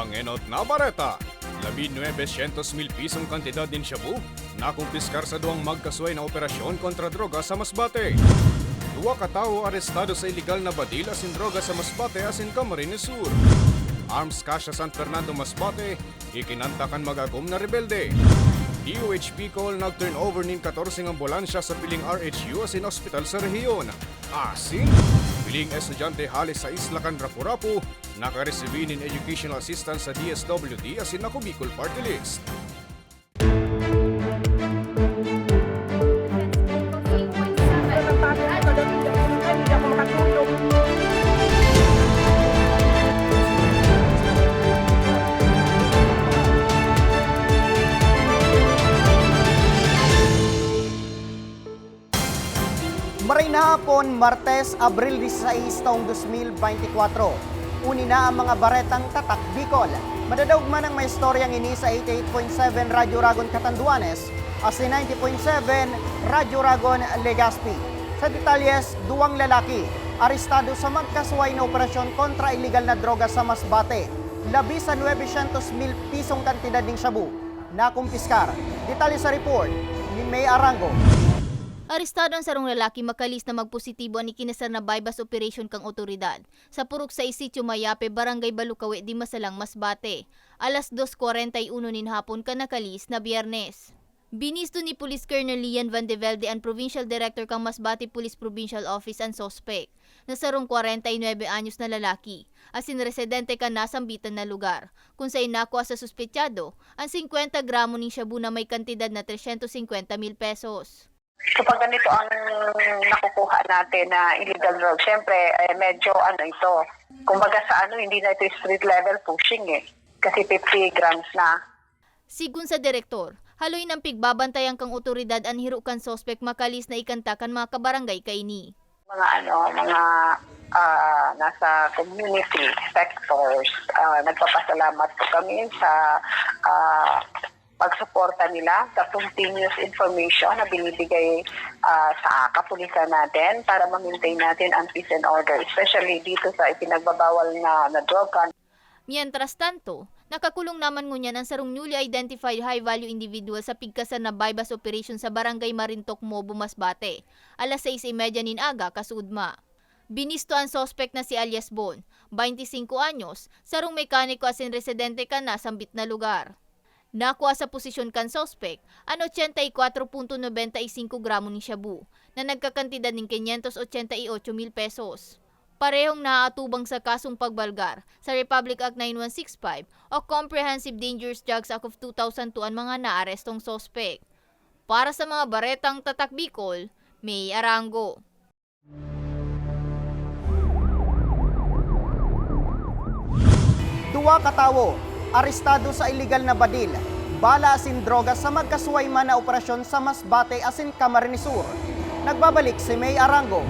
Mangenot na bareta. Labi 900 mil pisong kantidad din Shabu. Nakumpiskar sa duwang magkasuway na operasyon kontra droga sa Masbate. Duwa ka tao arestado sa illegal na badil asin droga sa Masbate asin Camarines Sur. Arms cache sa San Fernando Masbate, ikinantakan magagom na rebelde. DOH Bicol nag-turn over nin 14 ambulansya sa piling RHU asin ospital sa rehiyon. Asin, piling estudyante halis sa Isla Can Rapu-Rapu, nakareceive nin educational assistance sa DSWD asin ako Bicol Party List. Martes, Abril 16, taong 2024. Uni na ang mga baretang tatak Bicol. Madadaog man ang may istoryang ini sa 88.7 Radyo Ragon Catanduanes at si 90.7 Radyo Ragon Legazpi. Sa detalyes, duwang lalaki, arestado sa magkasuway na operasyon kontra illegal na droga sa Masbate. Labi sa 900 mil pisong kantidad ng shabu. Nakumpiskar. Detalye sa report ni May Arango. Arestado ang sarong lalaki makalis na magpositibo ni kinasar na bypass operation kang otoridad sa purok sa Isitio Mayape, Barangay Balukawe, di Masalang, Masbate. Alas 2.41 nin hapon ka nakalis na biyernes. Binisto ni Police Colonel Lian Van de Velde ang Provincial Director kang Masbate Police Provincial Office ang suspect na sarong 49 anyos na lalaki asin residente ka nasambitan na lugar kung sa inako sa suspetsado ang 50 gramo ng shabu na may kantidad na 350 mil pesos. Kapag ganito ang nakukuha natin na illegal drug, syempre eh, medyo ano ito, kumbaga sa ano, hindi na ito street level pushing eh. Kasi 50 grams na. Sigun sa direktor, haloy ng pigbabantayan kang otoridad ang hirukan sospek makalis na ikantakan mga kabarangay kaini. Mga ano, mga ah, nasa community sectors, ah, nagpapasalamat po kami sa ah, pagsuporta nila sa continuous information na binibigay ah, sa kapulisan natin para ma-maintain natin ang peace and order, especially dito sa ipinagbabawal na, na con- Mientras tanto, nakakulong naman ngunyan ang sarong newly identified high-value individual sa pigkasan na bypass operation sa Barangay Marintok, Mobo, Masbate. Alas 6.30 nin aga, kasudma. Binisto ang sospek na si alias Bon, 25 anyos, sarong mekaniko asin residente ka na sa na lugar. Nakuha sa posisyon kan sospek ang 84.95 gramo ni shabu na nagkakantidad ng 588 mil pesos. Parehong naaatubang sa kasong pagbalgar sa Republic Act 9165 o Comprehensive Dangerous Drugs Act of 2002 ang mga naarestong sospek. Para sa mga baretang tatak Bicol, May Arango. Duwa katawo, arestado sa illegal na badil. Bala asin droga sa magkasuway man na operasyon sa Masbate asin Camarines Sur. Nagbabalik si May Arango.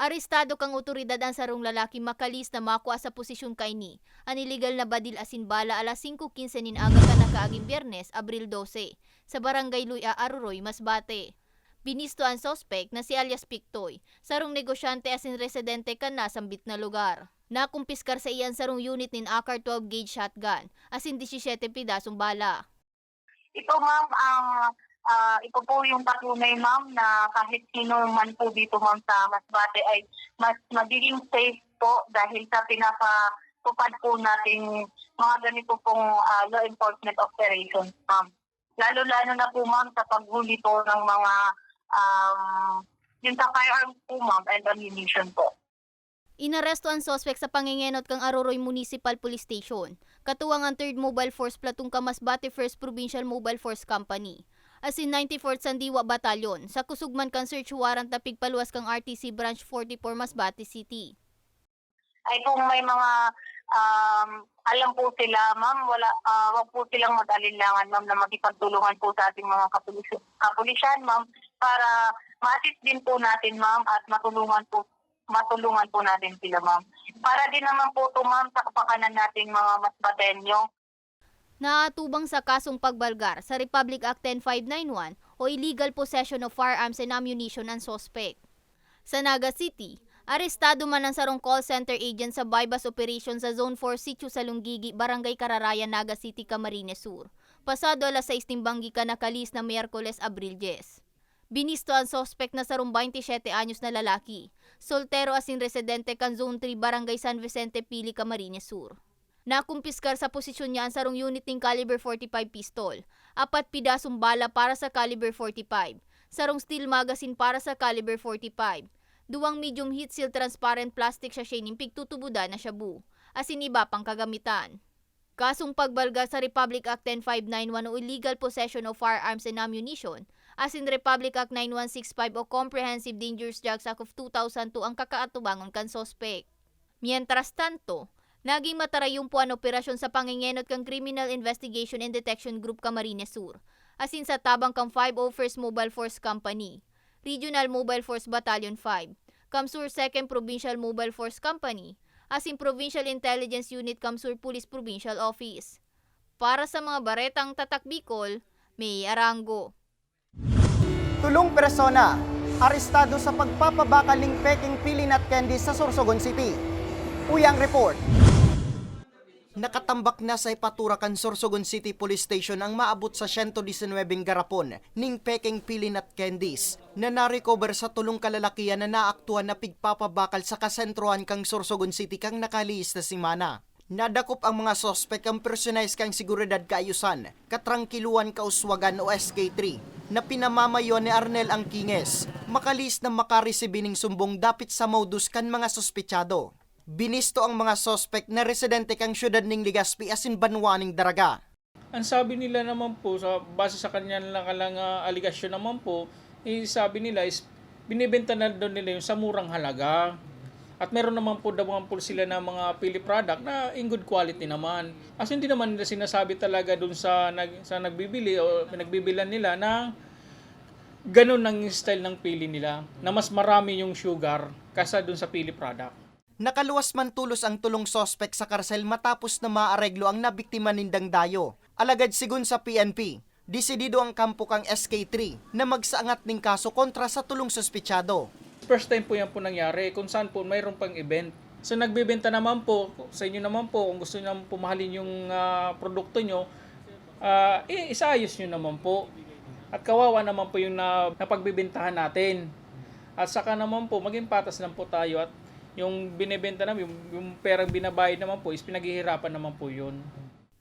Arestado kang otoridad ang sarong lalaki makalis na makuha sa posisyon kaini. Ang illegal na badil asin bala alas 5.15 nin aga ka nakaaging biyernes, Abril 12, sa barangay Luya, Aruroy, Masbate. Binisto ang sospek na si alias Pictoy, sarong negosyante asin residente ka na sambit na lugar. Nakumpiskar sa iyan sarong unit nin Akar 12 gauge shotgun, asin 17 pidasong bala. Ito ma'am, ang ah, ito po yung patunay ma'am na kahit sino man po dito ma'am sa Masbate ay mas magiging safe po dahil sa pinapatupad po nating mga ganito pong ah, law enforcement operations ma'am. Lalo-lalo na po ma'am sa paghuli po ng mga um, yung sa firearms po ma'am and ammunition po. Inaresto ang sospek sa pangingenot kang Aroroy Municipal Police Station. Katuwang ang 3rd Mobile Force Platoon Kamasbate 1st Provincial Mobile Force Company. Asin 94th Sandiwa Batalyon sa kusugman kang search warrant na pigpaluwas kang RTC Branch 44 Masbate City. ay kung may mga um, alam po sila, ma'am, wala, ah, wag po silang mag-alinlangan, ma'am, na makipagtulungan po sa ating mga kapulis kapulisan, ma'am, para ma-assist din po natin, ma'am, at matulungan po matulungan po natin sila, ma'am. Para din naman po to, ma'am, sa kapakanan nating mga mas batenyo. Naatubang sa kasong pagbalgar sa Republic Act 10591 o illegal possession of firearms and ammunition ang sospek. Sa Naga City, Arestado man ang sarong call center agent sa bypass operation sa Zone 4 Sitio sa Lunggigi, Barangay Kararaya, Naga City, Camarines Sur. Pasado alas 6 timbanggi ka nakalis na Miyerkules, Abril 10. Binisto ang sospek na sarong 27 anyos na lalaki. Soltero asin residente kan Zone 3 Barangay San Vicente Pili, Camarines Sur. Nakumpiskar sa posisyon niya ang sarong unit ng caliber 45 pistol, apat pidasong bala para sa caliber 45, sarong steel magazine para sa caliber 45, duwang medium heat seal transparent plastic sachet ng pigtutubudan na shabu, asin iba pang kagamitan. Kasong pagbalga sa Republic Act 10591 o illegal possession of firearms and ammunition, asin Republic Act 9165 o Comprehensive Dangerous Drugs Act of 2002 ang kakaatubangon kan sospek. Mientras tanto, naging matarayong po ang operasyon sa pangingenot kang Criminal Investigation and Detection Group Camarines Sur, asin sa tabang kang 501st Mobile Force Company, Regional Mobile Force Battalion 5, Kamsur 2nd Provincial Mobile Force Company, asin Provincial Intelligence Unit Kamsur Police Provincial Office. Para sa mga baretang tatak Bicol, may arango. Tulong persona, arestado sa pagpapabakal ng peking pilin at candy sa Sorsogon City. Uyang report. Nakatambak na sa Ipaturakan Sorsogon City Police Station ang maabot sa 119 garapon ning peking pilin at candies na narecover sa tulong kalalakian na naaktuhan na pigpapabakal sa kasentrohan kang Sorsogon City kang nakaliis na simana. Nadakop ang mga sospek ang personalized kang seguridad kaayusan, katrangkiluan kauswagan o SK3 na pinamamayo ni Arnel Angkinges, makalis na makaresebe ning sumbong dapit sa modus kan mga sospechado. Binisto ang mga sospek na residente kang syudad ning Ligaspi asin banwaning daraga. Ang sabi nila naman po, sa base sa kanya lang lang ah, aligasyon naman po, eh, sabi nila is binibenta na doon nila yung sa murang halaga. At meron naman po po sila na mga pili product na in good quality naman. As hindi naman nila sinasabi talaga doon sa, nag, sa nagbibili o pinagbibilan nila na ganun ang style ng pili nila. Na mas marami yung sugar kasa doon sa pili product. Nakaluwas man tulos ang tulong sospek sa karsel matapos na maareglo ang nabiktima nindang dayo. Alagad sigun sa PNP, desidido ang kampo kang SK3 na magsaangat ning kaso kontra sa tulong sospechado. First time po yan po nangyari kung saan po mayroon pang event. So nagbebenta naman po, sa inyo naman po, kung gusto nyo pumahalin yung ah, produkto nyo, ah, eh, isaayos nyo naman po. At kawawa naman po yung na, napagbibentahan natin. At saka naman po, maging patas lang po tayo at yung binebenta namin, yung, yung perang binabayad naman po is pinaghihirapan naman po yun.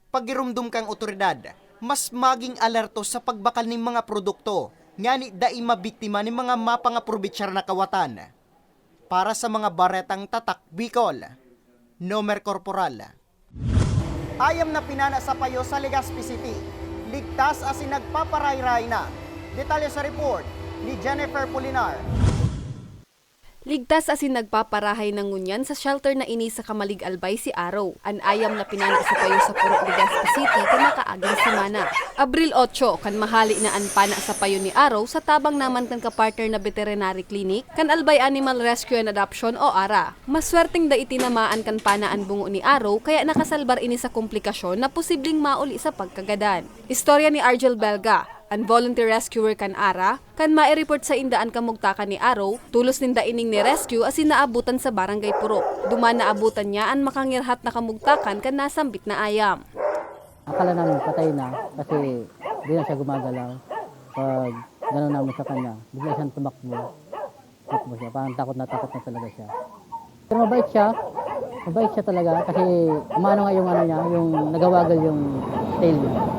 Pagirumdum kang otoridad, mas maging alerto sa pagbakal ng mga produkto, ngani dai mabiktima ng mga mapangaprobitsyar na kawatan. Para sa mga baretang tatak Bicol, Nomer Corporal. Ayam na pinana sa payo sa Legazpi City. Ligtas as nagpaparayray na. Detalye sa report ni Jennifer Polinar. Ligtas asin nagpaparahay ng ngunyan sa shelter na ini sa Kamalig Albay si Araw. An ayam na pinana sa payo sa Puro Legazpi City kan makaaging semana. Abril 8 kan mahali na an pana sa payo ni Araw sa tabang naman kan kapartner na veterinary clinic kan Albay Animal Rescue and Adoption o ARA. Maswerteng da itinamaan kan pana an bungo ni Araw kaya nakasalbar ini sa komplikasyon na posibleng mauli sa pagkagadan. Istorya ni Argel Belga, ang volunteer rescuer kan Ara, kan mai-report sa indaan kamugtakan ni Araw, tulos ninda ining ni rescue asin naabutan sa barangay Puro. Duman naabutan niya ang makangirhat na kamugtakan kan nasambit na ayam. Akala namin patay na kasi di na siya gumagalaw. Pag gano'n namin sa kanya, bigla siyang tumakbo. Tumakbo siya, parang takot na takot na talaga siya. Pero mabait siya, mabait siya talaga kasi umano nga yung ano niya, yung nagawagal yung tail niya.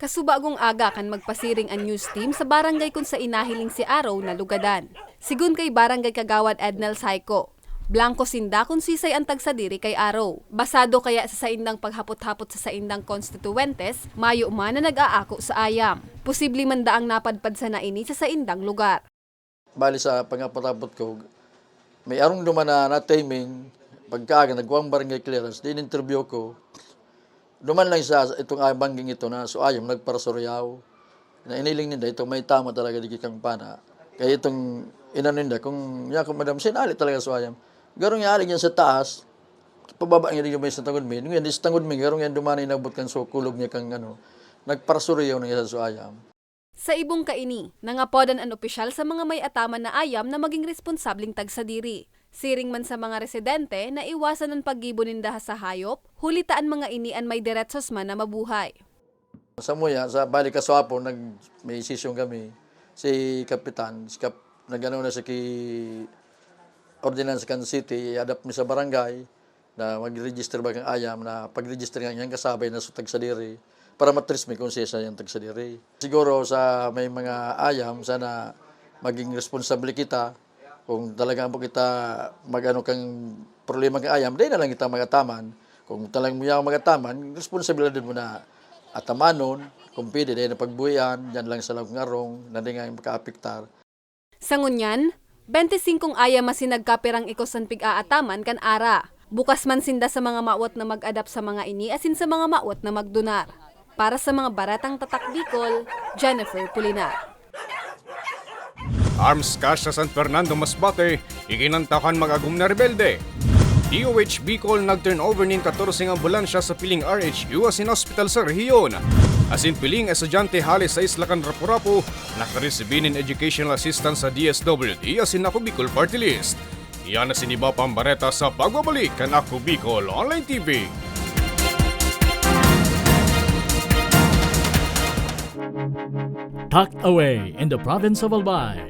Kasubagong aga kan magpasiring ang news team sa barangay kung sa inahiling si Araw na lugadan. Sigun kay barangay kagawad Ednel Saiko. Blanco sinda kung sisay ang tagsadiri kay Araw. Basado kaya sa saindang paghapot-hapot sa saindang konstituentes, mayo man na nag-aako sa ayam. Posible man daang napadpad sa naini sa saindang lugar. bali sa pangapatapot ko, may arong duman na na timing, pagkaaga, nagwang barangay clearance, din interview ko, duman lang sa itong ay bangging ito na so ayom nagparasoryaw, na iniling ninda, ito may tama talaga di kang pana. Kaya itong inano ninda, kung ya kung madam, sinali talaga so ayam. Garong yali niya sa taas, pababa niya din may sa tangod min, ngayon sa tangod min, garong yan duman inabot kan so kulog niya kang ano, nagparasoryaw na niya sa so ayam. Sa ibong kaini, nangapodan ang opisyal sa mga may ataman na ayam na maging responsabling tagsadiri. Siring man sa mga residente na iwasan ang paggibuninda sa hayop, hulitaan mga inian may diretsos man na mabuhay. Sa Muya, sa balik kaswapo, nag, may session kami. Si Kapitan, si Kap, nag-ano na sa ki Ordinance Kansas City, i-adapt mi sa barangay na mag-register ba ayam na pag-register nga yan kasabay na sa tagsadiri para matris may konsesya yung tagsadiri. Siguro sa may mga ayam, sana maging responsable kita kung talagang po kita mag-ano kang problema kang ayam, dahil na lang kita magataman. Kung talagang mo yung magataman, responsibilidad mo na atamanon, kung pwede, dahil na pagbuyan, yan lang sa lang ngarong, na di nga makaapiktar. Sa ngunyan, 25 aya masinagkapirang ikosan pig-aataman kan ara. Bukas man sinda sa mga mawat na mag-adapt sa mga ini asin sa mga mawat na magdonar. Para sa mga baratang tatak Bicol, Jennifer Pulinar. Arms cash sa San Fernando Masbate, ikinantakan mag-agum na rebelde. DOH Bicol nag-turn over nin 14 ambulansya sa piling RHU asin hospital sa rehiyon. Asin piling estudyante halis sa Islacan Rapu-Rapu, nakaresibinin educational assistance sa DSWD asin ako Bicol Party List. Iyan na siniba pambareta sa pagbabalik kan Ako Bicol Online TV. tucked away in the province of Albay,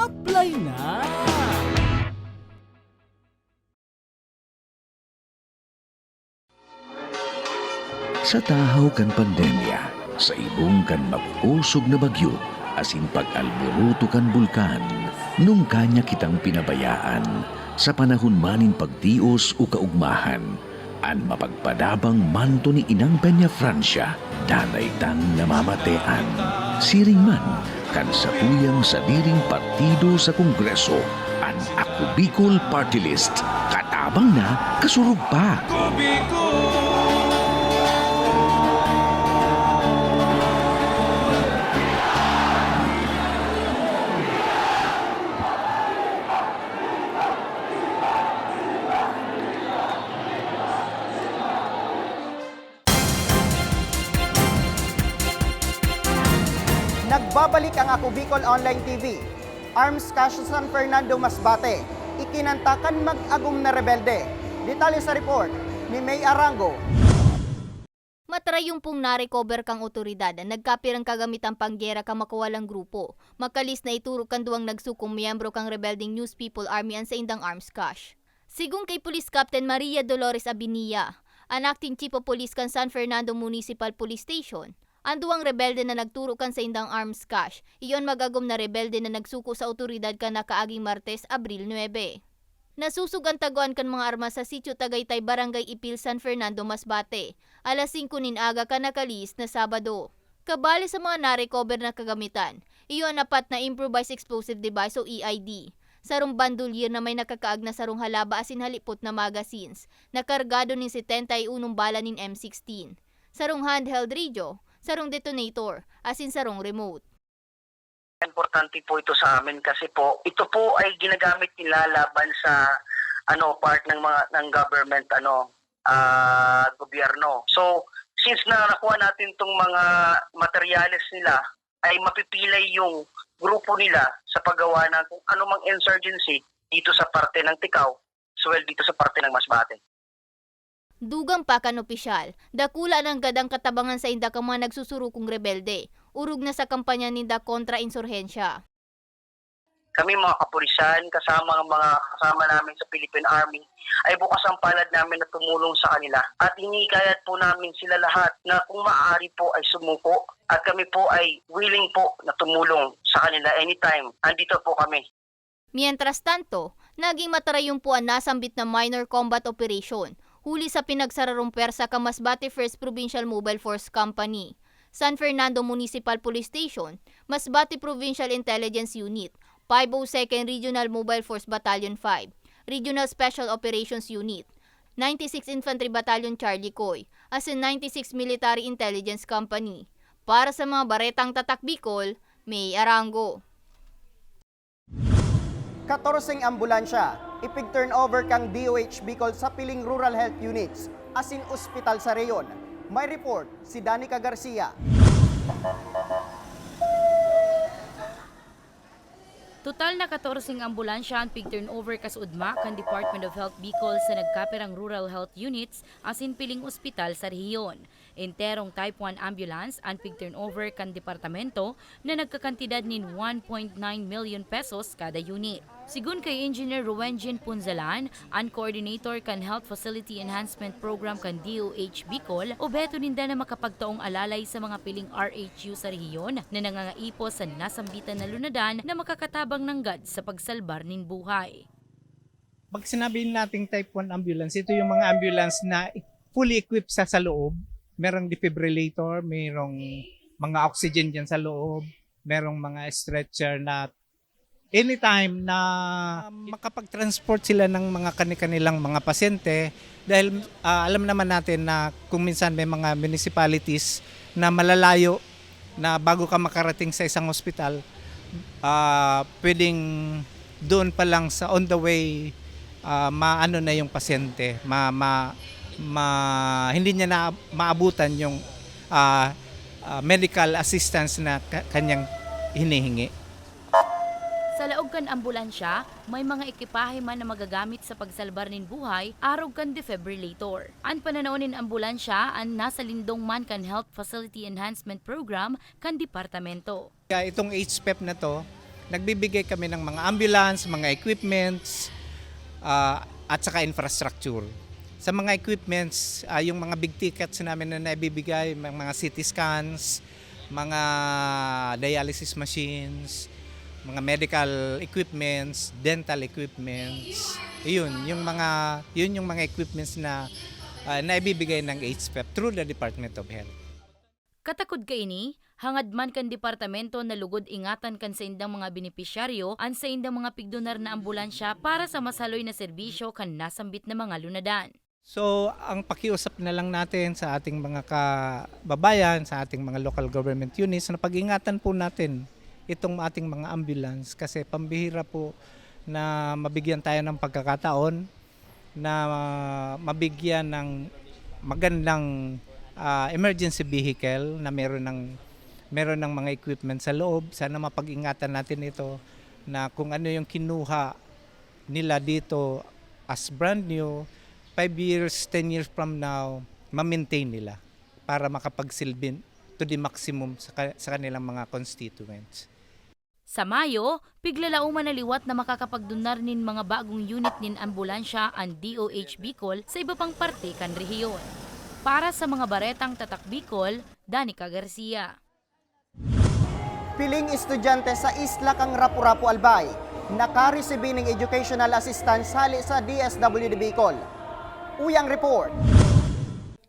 Apply na! Sa tahaw kan pandemya, sa ibong kan mapusog na bagyo, asin pag-alboruto kan bulkan, nung kanya kitang pinabayaan, sa panahon manin pagtios o kaugmahan, an mapagpadabang manto ni Inang Peña Francia, danay tang namamatean. Siring man, kan sa sa diring partido sa Kongreso, an Ako Bicol Party List, katabang na kasurog pa. Nagbabalik Online TV. Arms Cash sa San Fernando Masbate. Ikinantakan mag-agum na rebelde. Detalye sa report ni May Arango. Matray pong narecover kang otoridad na nagkapirang kagamitang panggera ka makawalang grupo. Makalis na ituro kan duwang nagsukong miyembro kang rebelding News People Army ang sa indang arms cash. Sigong kay Police Captain Maria Dolores Abinia, ang acting chief of police kan San Fernando Municipal Police Station, ang rebelde na nagturo kan sa indang arms cash, iyon magagom na rebelde na nagsuko sa otoridad kan nakaaging Martes, Abril 9. Nasusugan taguan kan mga armas sa sitio Tagaytay Barangay Ipil San Fernando Masbate. Alas 5 nin aga ka nakalis na Sabado. Kabali sa mga narecover na kagamitan, iyon apat na improvised explosive device o EID. Sarong bandolier na may nakakaag na sarong halaba asin halipot na magazines, nakargado nin 71 bala nin M16. Sarong handheld radio, sarong detonator, asin sarong remote. Importante po ito sa amin kasi po, ito po ay ginagamit nila laban sa ano part ng mga ng government ano ah gobyerno. So since na nakuha natin tong mga materyales nila ay mapipilay yung grupo nila sa paggawa ng kung anumang insurgency dito sa parte ng Tikaw, as well dito sa parte ng Masbate. Dugang pa kan opisyal, dakula ng gadang katabangan sa inda ka mga nagsusurukong rebelde. Urog na sa kampanya ninda kontra insurhensya. Kami mga kapulisan, kasama ang mga kasama namin sa Philippine Army, ay bukas ang palad namin na tumulong sa kanila. At hinikayat po namin sila lahat na kung maaari po ay sumuko at kami po ay willing po na tumulong sa kanila anytime. Andito po kami. Mientras tanto, naging matarayumpuan nasambit na minor combat operation huli sa pinagsararong persa ka Masbate First Provincial Mobile Force Company, San Fernando Municipal Police Station, Masbate Provincial Intelligence Unit, 502nd Regional Mobile Force Battalion 5, Regional Special Operations Unit, 96 Infantry Battalion Charlie Coy, as in 96 Military Intelligence Company. Para sa mga baretang tatak Bicol, May Arango. 14 ambulansya, ipig-turn over kang DOH Bicol sa piling rural health units, asin ospital sa reyon. May report si Danica Garcia. Total na 14 ambulansya ang pig-turnover kasudma kan Department of Health Bicol sa nagkapirang rural health units asin piling ospital sa rehiyon. Enterong Type 1 ambulance ang pig-turnover kan departamento na nagkakantidad nin 1.9 million pesos kada unit. Sigun kay Engineer Ruwenjin Punzalan, ang coordinator kan Health Facility Enhancement Program kan DOH Bicol, obeto ninda na makapagtaong alalay sa mga piling RHU sa rehiyon na nangangaipo sa nasambitan na lunadan na makakatabang ng GAD sa pagsalbar nin buhay. pag sinabi nating type 1 ambulance, ito yung mga ambulance na fully equipped sa sa loob. Merong defibrillator, merong mga oxygen dyan sa loob, merong mga stretcher na anytime na makapag-transport sila ng mga kani-kanilang mga pasyente dahil ah, alam naman natin na kung minsan may mga municipalities na malalayo na bago ka makarating sa isang ospital, ah pwedeng doon pa lang sa on the way ah, maano na yung pasyente, ma, ma, ma- hindi niya na maabutan yung ah, ah, medical assistance na ka- kanyang hinihingi. Sa laog kan ambulansya, may mga ekipahe man na magagamit sa pagsalbar nin buhay, arog kan defibrillator. Ang pananaonin ambulansya ang nasa lindong man kan Health Facility Enhancement Program kan departamento. Kaya itong HPEP na to, nagbibigay kami ng mga ambulance, mga equipments, ah, at saka infrastructure. Sa mga equipments, ah, yung mga big tickets namin na naibibigay, mga CT scans, mga dialysis machines, mga medical equipments, dental equipments. Yun, yung mga yun yung mga equipments na ah, naibibigay ng HPEP through the Department of Health. Katakod ka ini, hangad man kan departamento na lugod ingatan kan sa indang mga benepisyaryo an sa indang mga pigdonar na ambulansya para sa masaloy na serbisyo kan nasambit na mga lunadan. So, ang pakiusap na lang natin sa ating mga kababayan, sa ating mga local government units, na pag-ingatan po natin itong ating mga ambulance kasi pambihira po na mabigyan tayo ng pagkakataon na mabigyan ng magandang ah, emergency vehicle na meron ng meron ng mga equipment sa loob. Sana mapag-ingatan natin ito na kung ano yung kinuha nila dito as brand new, 5 years, 10 years from now, ma-maintain nila para makapagsilbin to the maximum sa, sa kanilang mga constituents. Sa Mayo, piglalauman na liwat na makakapagdunar nin mga bagong unit nin ambulansya ang DOH Bicol sa iba pang parte kan rehiyon. Para sa mga baretang tatak Bicol, Danica Garcia. Piling estudyante sa Isla kang Rapu-Rapu Albay, nakaresibi ng educational assistance hali sa DSWD Bicol. Uyang report.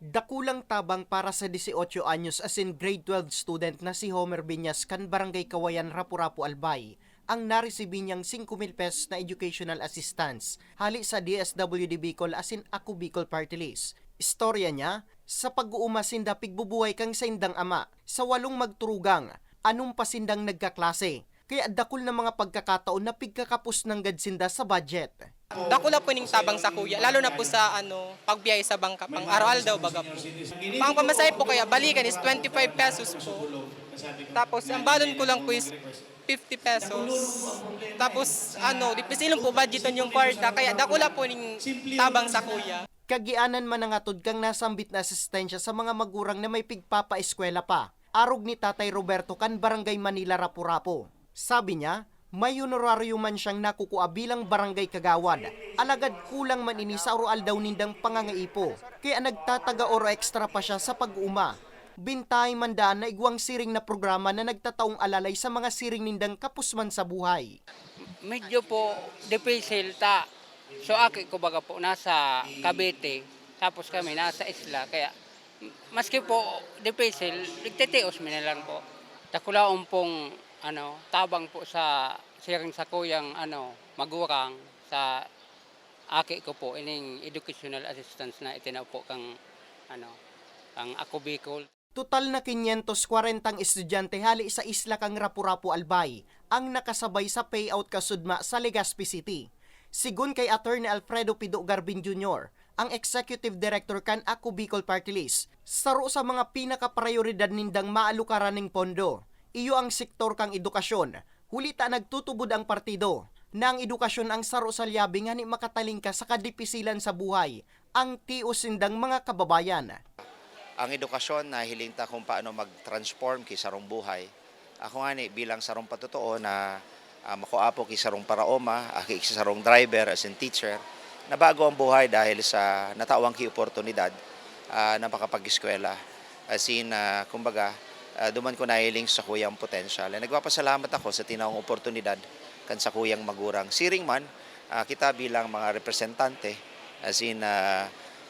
Dakulang tabang para sa 18 anyos as in grade 12 student na si Homer Binyas kan Barangay Kawayan Rapu-Rapu Albay ang naresibi niyang 5,000 pesos na educational assistance hali sa DSWD Bicol as in Ako Bicol Party List. Istorya niya, sa pag-uumasin da pigbubuhay kang sa indang ama, sa walong magturugang, anong pasindang nagkaklase, kaya dakol na mga pagkakataon na pigkakapos ng gadsinda sa budget. Dako na po ning tabang sa kuya, lalo na po sa ano, pagbiyahe sa bangka, pang araw daw baga po. Pang pamasahe po kaya, balikan is 25 pesos po. Tapos, ang balon ko lang po is 50 pesos. Tapos, ano, di pisilong po budgeton yung kwarta, kaya dako na po ning tabang sa kuya. Kagianan man ang atod kang nasambit na asistensya sa mga magurang na may pigpapa-eskwela pa. Arog ni Tatay Roberto kan Barangay Manila Rapu-Rapu. Sabi niya, may honoraryo man siyang nakukuha bilang barangay kagawad. Alagad kulang man ini sa oral daw nindang pangangaipo. Kaya nagtataga oro extra pa siya sa pag-uma. Bintay mandaan na igwang siring na programa na nagtataong alalay sa mga siring nindang kapusman sa buhay. medyo po depisil ta. So aki ko baga po nasa Cavite, tapos kami nasa isla kaya maski po depisil, nagtitios mi na lang po. Takulaon pong ano, tabang po sa siring sa kuyang ano, magurang sa aki ko po ining educational assistance na itinaupo kang ano, kang ako Bicol. Total na 540 estudyante hali sa isla kang Rapu-Rapu Albay ang nakasabay sa payout kasudma sa Legazpi City. Sigun kay Attorney Alfredo Pido Garbin Jr., ang Executive Director kan Ako Bicol Party List, saro sa mga pinaka-prioridad nindang maalukaran ng pondo. Iyo ang sektor kang edukasyon. Hulita nagtutubod ang partido na ang edukasyon ang saro sa liabing nga ni makatalingka sa kadipisilan sa buhay ang tiusindang mga kababayan. ang edukasyon na hilinta kung paano mag-transform kay sarong buhay. Ako nga ni bilang sarong patutuo na uh, makuapo kay sarong paraoma, uh, kay sarong driver as in teacher, na bago ang buhay dahil sa natawang ki oportunidad uh, na makapag-eskwela. As in, uh, kumbaga, uh, duman ko nahiling sa kuyang potential. And nagpapasalamat ako sa tinawang oportunidad kan sa kuyang magurang. Siring man, uh, kita bilang mga representante, as in, uh,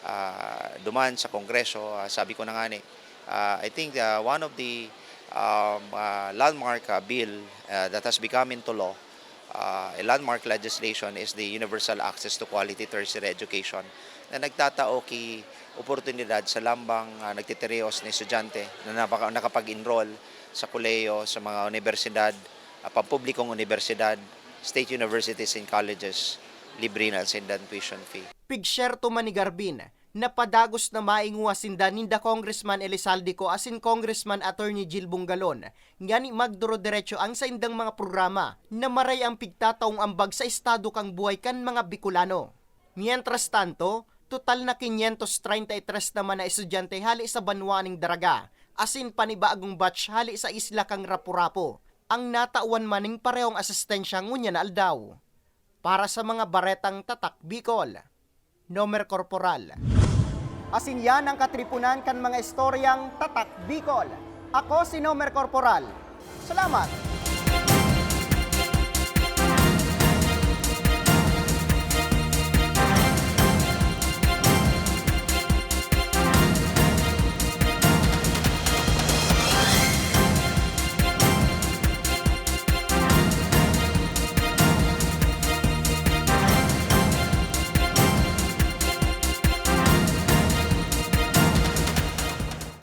uh, duman sa Kongreso, uh, sabi ko na nga ni, uh, I think uh, one of the um, uh, landmark uh, bill uh, that has become into law, uh, a landmark legislation is the Universal Access to Quality Tertiary Education na nagtatao ki oportunidad sa lambang uh, nagtitireos na estudyante na napaka, nakapag-enroll sa koleyo, sa mga universidad, uh, pampublikong universidad, state universities and colleges, libre na sa tuition fee. pigsyerto man ni Garbin, napadagos na mainguwa sinda ninda Congressman Elizalde ko asin Congressman Attorney Jill Bungalon, nga ni magduro diretso ang sa indang mga programa na maray ang pigtataong ambag sa estado kang buhay kan mga Bicolano. Mientras tanto, total na 533 naman na estudyante hali sa banwaning daraga, asin panibagong batch hali sa isla kang Rapu-Rapu, ang natauan maning parehong asistensya ngunya na aldaw. Para sa mga baretang tatak Bicol, Nomer Corporal. Asin yan ang katripunan kan mga istoryang tatak Bicol. Ako si Nomer Corporal. Salamat!